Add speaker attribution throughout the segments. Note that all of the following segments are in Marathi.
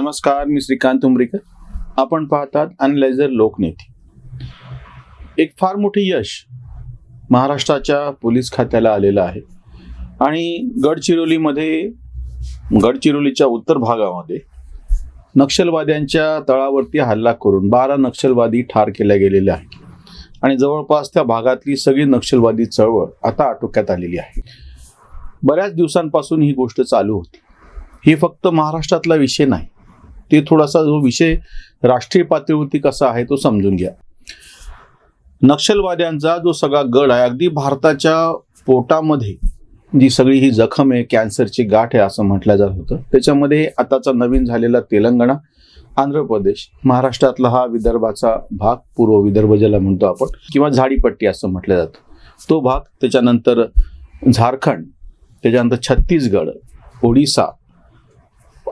Speaker 1: नमस्कार मी श्रीकांत उमरीकर. आपण पाहतात अनलायझर लोकनेती. एक फार मोठे यश महाराष्ट्राच्या पोलीस खात्याला आलेलं आहे. आणि गडचिरोलीमध्ये गडचिरोलीच्या उत्तर भागामध्ये नक्षलवाद्यांच्या तळावरती हल्ला करून बारा नक्षलवादी ठार केल्या गेलेले आहेत. आणि जवळपास त्या भागातली सगळी नक्षलवादी चळवळ आता आटोक्यात आलेली आहे. बऱ्याच दिवसांपासून ही गोष्ट चालू होती. ही फक्त महाराष्ट्रातला विषय नाही ते थोडासा जो विषय राष्ट्रीय पातळीवरती कसा आहे तो समजून घ्या. नक्षलवाद्यांचा जो सगळा गड आहे अगदी भारताच्या पोटामध्ये जी सगळी ही जखम आहे कॅन्सरची गाठ आहे असं म्हटलं जात होतं. त्याच्यामध्ये आताचा नवीन झालेला तेलंगणा आंध्र प्रदेश महाराष्ट्रातला हा विदर्भाचा भाग पूर्व विदर्भ ज्याला म्हणतो आपण किंवा झाडीपट्टी असं म्हटलं जातं. तो भाग त्याच्यानंतर झारखंड त्याच्यानंतर छत्तीसगड ओडिसा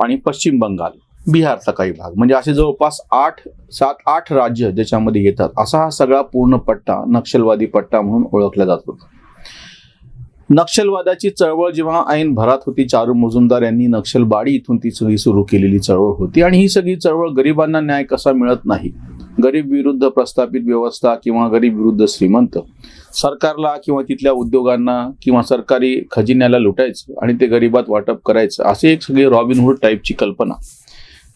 Speaker 1: आणि पश्चिम बंगाल. बिहारचा काही भाग. म्हणजे असे जवळपास आठ सात आठ राज्य ज्याच्यामध्ये येतात. असा हा सगळा पूर्ण पट्टा नक्षलवादी पट्टा म्हणून ओळखला जात होता. नक्षलवादाची चळवळ जेव्हा ऐन भरात होती चारू मुजुमदार यांनी नक्षलबाडी इथून ती सगळी सुरू केलेली चळवळ होती. आणि ही सगळी चळवळ गरिबांना न्याय कसा मिळत नाही? गरीब विरुद्ध प्रस्थापित व्यवस्था किंवा गरीब विरुद्ध श्रीमंत? सरकारला किंवा तिथल्या उद्योगांना किंवा सरकारी खजिन्याला लुटायचं आणि ते गरिबात वाटप करायचं असे एक सगळे रॉबिनहूड टाईपची कल्पना.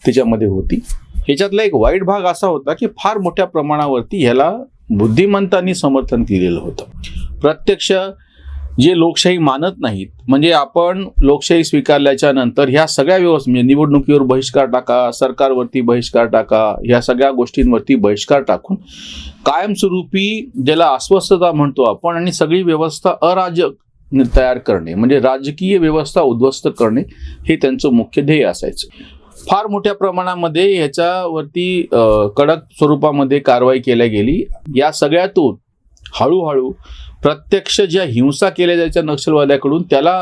Speaker 1: त्याच्यामध्ये होती. ह्याच्यातला एक वाईट भाग असा होता की फार मोठ्या प्रमाणावरती ह्याला बुद्धिमंतांनी समर्थन केलेलं होतं. प्रत्यक्ष जे लोकशाही मानत नाहीत म्हणजे आपण लोकशाही स्वीकारल्याच्या नंतर ह्या सगळ्या व्यवस्था म्हणजे निवडणुकीवर बहिष्कार टाका सरकारवरती बहिष्कार टाका ह्या सगळ्या गोष्टींवरती बहिष्कार टाकून कायमस्वरूपी ज्याला अस्वस्थता म्हणतो आपण आणि सगळी व्यवस्था अराजक तयार करणे म्हणजे राजकीय व्यवस्था उद्ध्वस्त करणे हे त्यांचं मुख्य ध्येय असायचं. फार मोठ्या प्रमाणामध्ये ह्याच्यावरती कडक स्वरूपामध्ये कारवाई केल्या गेली. या सगळ्यातून हळूहळू प्रत्यक्ष ज्या हिंसा केल्या जायच्या नक्षलवाद्याकडून त्याला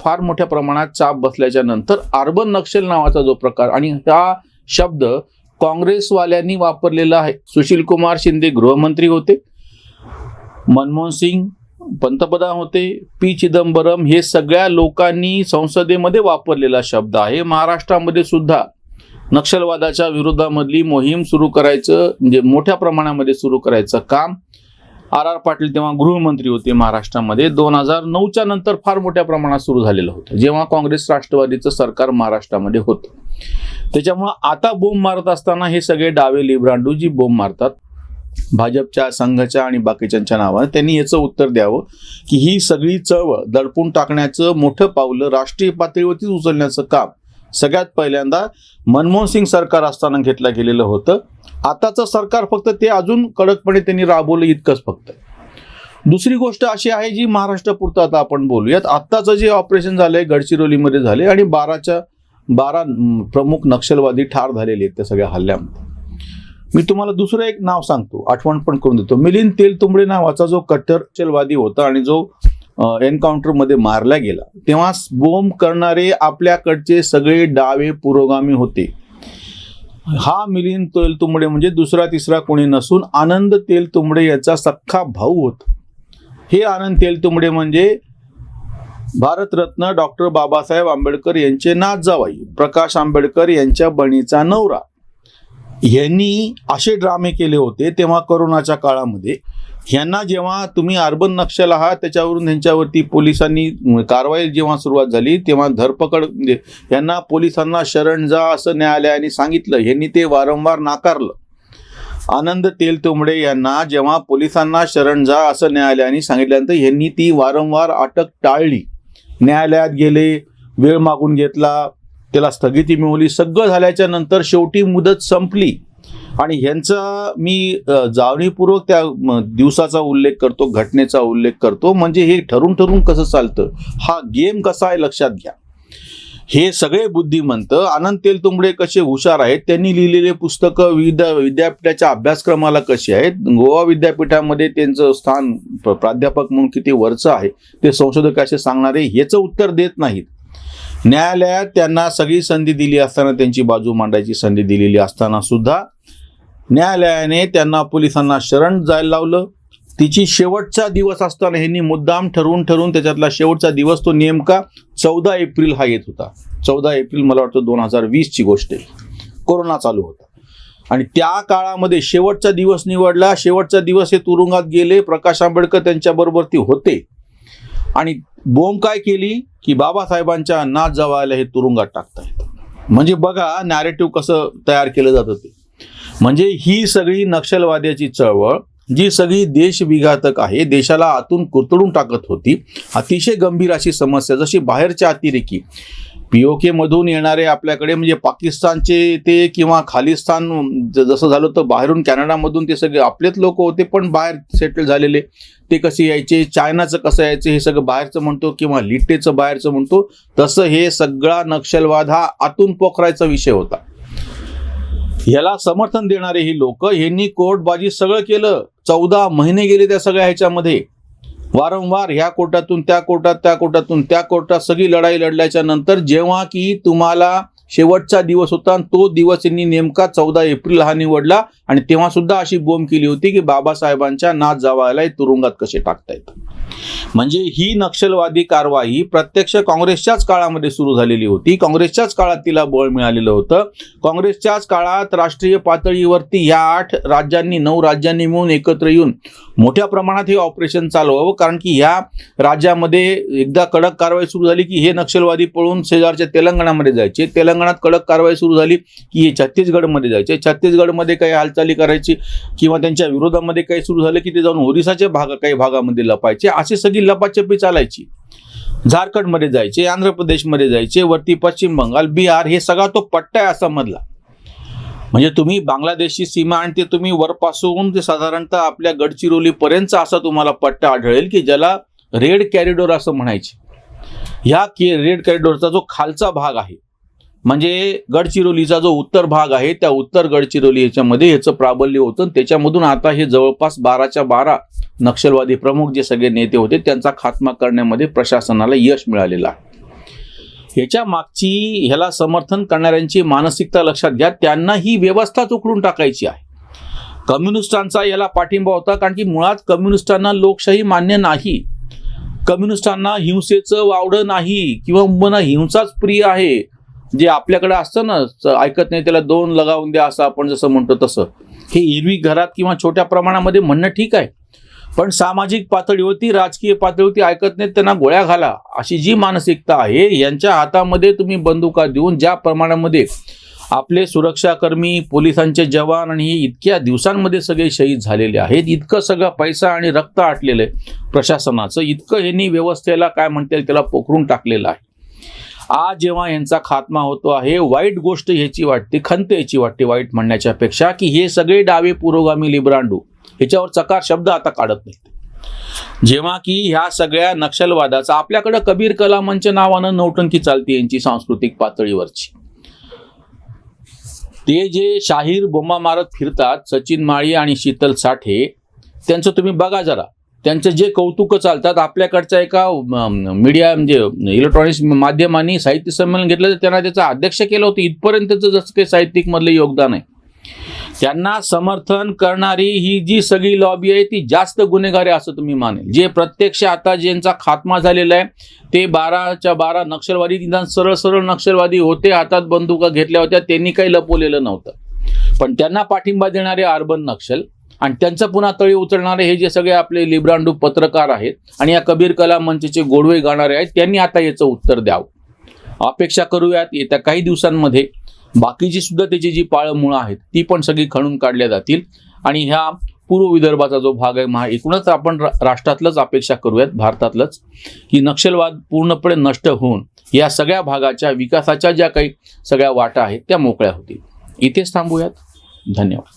Speaker 1: फार मोठ्या प्रमाणात चाप बसल्याच्या नंतर अर्बन नक्षल नावाचा जो प्रकार आणि हा शब्द काँग्रेसवाल्यांनी वापरलेला आहे. सुशील कुमार शिंदे गृहमंत्री होते. मनमोहन सिंग पंतप्रधान होते पी. चिदंबरम हे सगळ्या लोकांनी संसदेमध्ये वापरलेला शब्द आहे. महाराष्ट्रामध्ये सुद्धा नक्षलवादाच्या विरोधामधली मोहीम सुरू करायचं म्हणजे मोठ्या प्रमाणामध्ये सुरू करायचं काम आर. आर. पाटील तेव्हा गृहमंत्री होते महाराष्ट्रामध्ये. दोन हजार नऊच्या नंतर फार मोठ्या प्रमाणात सुरू झालेलं होतं. जेव्हा काँग्रेस राष्ट्रवादीचं सरकार महाराष्ट्रामध्ये होतं. त्याच्यामुळं आता बोंब मारत असताना हे सगळे डावे लिब्रांडू जी बोंब मारतात भाजपच्या संघाच्या आणि बाकीच्यांच्या नावानं त्यांनी याचं उत्तर द्यावं की ही सगळी चळवळ दडपून टाकण्याचं मोठं पावलं राष्ट्रीय पातळीवरतीच उचलण्याचं काम सगळ्यात पहिल्यांदा मनमोहन सिंग सरकार असताना घेतलं गेलेलं होतं. आताचं सरकार फक्त ते अजून कडकपणे त्यांनी राबवलं इतकंच फक्त. दुसरी गोष्ट अशी आहे जी महाराष्ट्रापुरतं आता आपण बोलूयात. आत्ताचं जे ऑपरेशन झालंय गडचिरोलीमध्ये झाले आणि बाराच्या बारा प्रमुख नक्षलवादी ठार झालेले आहेत त्या सगळ्या हल्ल्यामध्ये. मी तुम्हाला दुसरं एक नाव सांगतो आठवण पण करून देतो. मिलिंद तेलतुंबडे नावाचा जो कट्टर होता आणि जो एन्काउंटरमध्ये मारला गेला तेव्हा बोंब करणारे आपल्याकडचे सगळे डावे पुरोगामी होते. हा मिलिंद तेलतुंबडे म्हणजे दुसरा तिसरा कोणी नसून आनंद तेलतुंबडे याचा सख्खा भाऊ होता. हे आनंद तेलतुंबडे म्हणजे भारतरत्न डॉक्टर बाबासाहेब आंबेडकर यांचे नाथ जावाई प्रकाश आंबेडकर यांच्या बणीचा नवरा. यांनी असे ड्रामे केले होते तेव्हा करोनाच्या काळामध्ये. ह्यांना जेव्हा तुम्ही अर्बन नक्षल आहात त्याच्यावरून त्यांच्यावरती पोलिसांनी कारवाई जेव्हा सुरुवात झाली तेव्हा धरपकड म्हणजे यांना पोलिसांना शरण जा असं न्यायालयाने सांगितलं. यांनी ते वारंवार नाकारलं. आनंद तेलतुंबडे यांना जेव्हा पोलिसांना शरण जा असं न्यायालयाने सांगितल्यानंतर यांनी ती वारंवार अटक टाळली. न्यायालयात गेले वेळ मागून घेतला त्याला स्थगिती मिळवली. सगळं झाल्याच्यानंतर शेवटी मुदत संपली. आणि ह्यांचा मी जावणीपूर्वक जाणीवपूर्वक त्या दिवसाचा उल्लेख करतो घटनेचा उल्लेख करतो. म्हणजे हे ठरून ठरून कसं चालतं? हा गेम कसा आहे लक्षात घ्या. हे सगळे बुद्धिमंत आनंद तेलतुंबडे कसे हुशार आहेत त्यांनी लिहिलेले पुस्तकं विविध विद्यापीठाच्या अभ्यासक्रमाला कशी आहेत? गोवा विद्यापीठामध्ये त्यांचं स्थान प्राध्यापक म्हणून किती वरचं आहे ते संशोधक असे सांगणारे ह्याचं उत्तर देत नाहीत. न्यायालयात त्यांना सगळी संधी दिली असताना त्यांची बाजू मांडायची संधी दिलेली असताना सुद्धा न्यायालयाने त्यांना पोलिसांना शरण जायला लावलं. तिची शेवटचा दिवस असताना ह्यांनी मुद्दाम ठरवून ठरवून त्याच्यातला शेवटचा दिवस तो नेमका चौदा एप्रिल हा येत होता. चौदा एप्रिल मला वाटतं दोन हजार वीसची गोष्ट आहे. कोरोना चालू होता. आणि त्या काळामध्ये शेवटचा दिवस निवडला. शेवटचा दिवस हे तुरुंगात गेले. प्रकाश आंबेडकर त्यांच्याबरोबर ती होते. आणि बोंब काय केली की बाबासाहेबांच्या नाच जवायला हे तुरुंगात टाकतायत. म्हणजे बघा नॅरेटिव्ह कसं तयार केलं जातं ते. म्हणजे ही सगळी नक्षलवाद्याची चळवळ जी सगळी देशविघातक आहे देशाला आतून कुरतडून टाकत होती अतिशय गंभीर अशी समस्या जशी बाहेरच्या अतिरेकी पीओके मधून येणारे आपल्याकडे म्हणजे पाकिस्तानचे ते किंवा खालिस्तान जसं झालं तर बाहेरून कॅनडामधून ते सगळे आपलेच लोक होते पण बाहेर सेटल झालेले. ते कसे यायचे चायनाचं कसं यायचं हे सगळं बाहेरचं म्हणतो किंवा लिटेचं बाहेरचं म्हणतो तसं हे सगळा नक्षलवाद हा आतून पोखरायचा विषय होता. याला समर्थन देणारे ही लोक यांनी कोर्टबाजी सगळं केलं. चौदा महिने गेले त्या सगळ्या ह्याच्यामध्ये. वारंवार ह्या कोर्टातून त्या कोर्टात त्या कोर्टातून त्या कोर्टात सगळी लढाई लढल्याच्या नंतर जेव्हा की तुम्हाला शेवटचा दिवस होता आणि तो दिवस यांनी नेमका चौदा एप्रिल हा निवडला. आणि तेव्हा सुद्धा अशी बोंब केली होती की बाबासाहेबांच्या नाच जावायला तुरुंगात कसे टाकता येतात म्हणजे ही नक्षलवादी कारवाई प्रत्यक्ष काँग्रेसच्याच काळामध्ये सुरू झालेली होती. काँग्रेसच्याच काळात तिला बळ मिळालेलं होतं. काँग्रेसच्याच काळात राष्ट्रीय पातळीवरती या आठ राज्यांनी नऊ राज्यांनी मिळून एकत्र येऊन मोठ्या प्रमाणात हे ऑपरेशन चालवावं. कारण की ह्या राज्यामध्ये एकदा कडक कारवाई सुरू झाली की हे नक्षलवादी पळून शेजारच्या तेलंगणामध्ये जायचे. तेलंगणात कडक कारवाई सुरू झाली की हे छत्तीसगडमध्ये जायचे. छत्तीसगडमध्ये काही हालचाली करायची किंवा त्यांच्या विरोधामध्ये काही सुरू झालं की ते जाऊन ओरिसाच्या भाग काही भागामध्ये लपायचे. अशी सगळी लपाछपी चालायची. झारखंडमध्ये जायचे आंध्र प्रदेशमध्ये जायचे वरती पश्चिम बंगाल बिहार हे सगळा तो पट्टा आहे आसाममधला म्हणजे तुम्ही बांगलादेशची सीमा आणि ते तुम्ही वरपासून ते साधारणतः आपल्या गडचिरोलीपर्यंत असा तुम्हाला पट्टा आढळेल की ज्याला रेड कॅरिडोर असं म्हणायचे. ह्या के रेड कॅरिडोरचा जो खालचा भाग आहे म्हणजे गडचिरोलीचा जो उत्तर भाग आहे त्या उत्तर गडचिरोली याच्यामध्ये ह्याचं प्राबल्य होतं आणि त्याच्यामधून आता हे जवळपास बाराच्या बारा नक्षलवादी प्रमुख जे सगळे नेते होते त्यांचा खात्मा करण्यामध्ये प्रशासनाला यश मिळालेलं आहे. ह्याच्या मागची ह्याला समर्थन करणाऱ्यांची मानसिकता लक्षात घ्या त्यांना ही व्यवस्थाच उकळून टाकायची आहे. कम्युनिस्टांचा याला पाठिंबा होता कारण की मुळात कम्युनिस्टांना लोकशाही मान्य नाही. कम्युनिस्टांना हिंसेचं वावडं नाही किंवा मन हिंसाच प्रिय आहे. जे आपल्याकडे असतं ना ऐकत नाही त्याला दोन लगावून द्या असं आपण जसं म्हणतो तसं. हे एरवी घरात किंवा छोट्या प्रमाणामध्ये म्हणणं ठीक आहे. पण सामाजिक पातळीवरती राजकीय पातळीवरती ऐकत नाहीत त्यांना गोळ्या घाला. अशी जी मानसिकता आहे यांच्या हातामध्ये तुम्ही बंदुका देऊन ज्या प्रमाणामध्ये आपले सुरक्षाकर्मी पोलिसांचे जवान आणि हे इतक्या दिवसांमध्ये सगळे शहीद झालेले आहेत इतकं सगळं पैसा आणि रक्त आटलेलं आहे प्रशासनाचं इतकं यांनी व्यवस्थेला काय म्हणता येईल त्याला पोखरून टाकलेलं आहे. आज जेव्हा यांचा खात्मा होतो आहे वाईट गोष्ट ह्याची वाटते खंत याची वाटते वाईट म्हणण्याच्या पेक्षा की हे सगळे डावे पुरोगामी लिब्रांडू ह्याच्यावर चकार शब्द आता काढत नाहीत. जेव्हा की ह्या सगळ्या नक्षलवादाचा आपल्याकडं कबीर कलामांच्या नावानं नौटंकी चालते यांची सांस्कृतिक पातळीवरची. ते जे शाहीर बोंबा मारत फिरतात सचिन माळी आणि शीतल साठे त्यांचं तुम्ही बघा जरा. त्यांचं जे कौतुक चालतात आपल्याकडच्या एका मीडिया म्हणजे इलेक्ट्रॉनिक्स माध्यमांनी साहित्य संमेलन घेतलं तर त्यांना त्याचं अध्यक्ष केलं होतं. इथपर्यंतचं जसं काही साहित्यिकमधलं योगदान आहे. त्यांना समर्थन करणारी ही जी सगळी लॉबी आहे ती जास्त गुन्हेगारी असं तुम्ही मानेल जे प्रत्यक्ष आता ज्यांचा खात्मा झालेला आहे ते बाराच्या बारा नक्षलवादी निदान सरळ सरळ नक्षलवादी होते हातात बंदुका घेतल्या होत्या त्यांनी काही लपवलेलं नव्हतं. पण त्यांना पाठिंबा देणारे अर्बन नक्षल आणि त्यांचं पुन्हा तळी उचलणारे हे जे सगळे आपले लिब्रांडू पत्रकार आहेत आणि या कबीर कला मंचचे गोडवे गाणारे आहेत त्यांनी आता याचं उत्तर द्यावं. अपेक्षा करूयात येत्या काही दिवसांमध्ये. बाकीची सुद्धा त्याची जी पाळमुळं आहेत ती पण सगळी खणून काढल्या जातील. आणि ह्या पूर्व विदर्भाचा जो भाग आहे महा एकूणच आपण रा- राष्ट्रातलंच अपेक्षा करूयात भारतातलंच की नक्षलवाद पूर्णपणे नष्ट होऊन या सगळ्या भागाच्या विकासाच्या ज्या काही सगळ्या वाटा आहेत त्या मोकळ्या होतील. इथेच थांबूयात. धन्यवाद.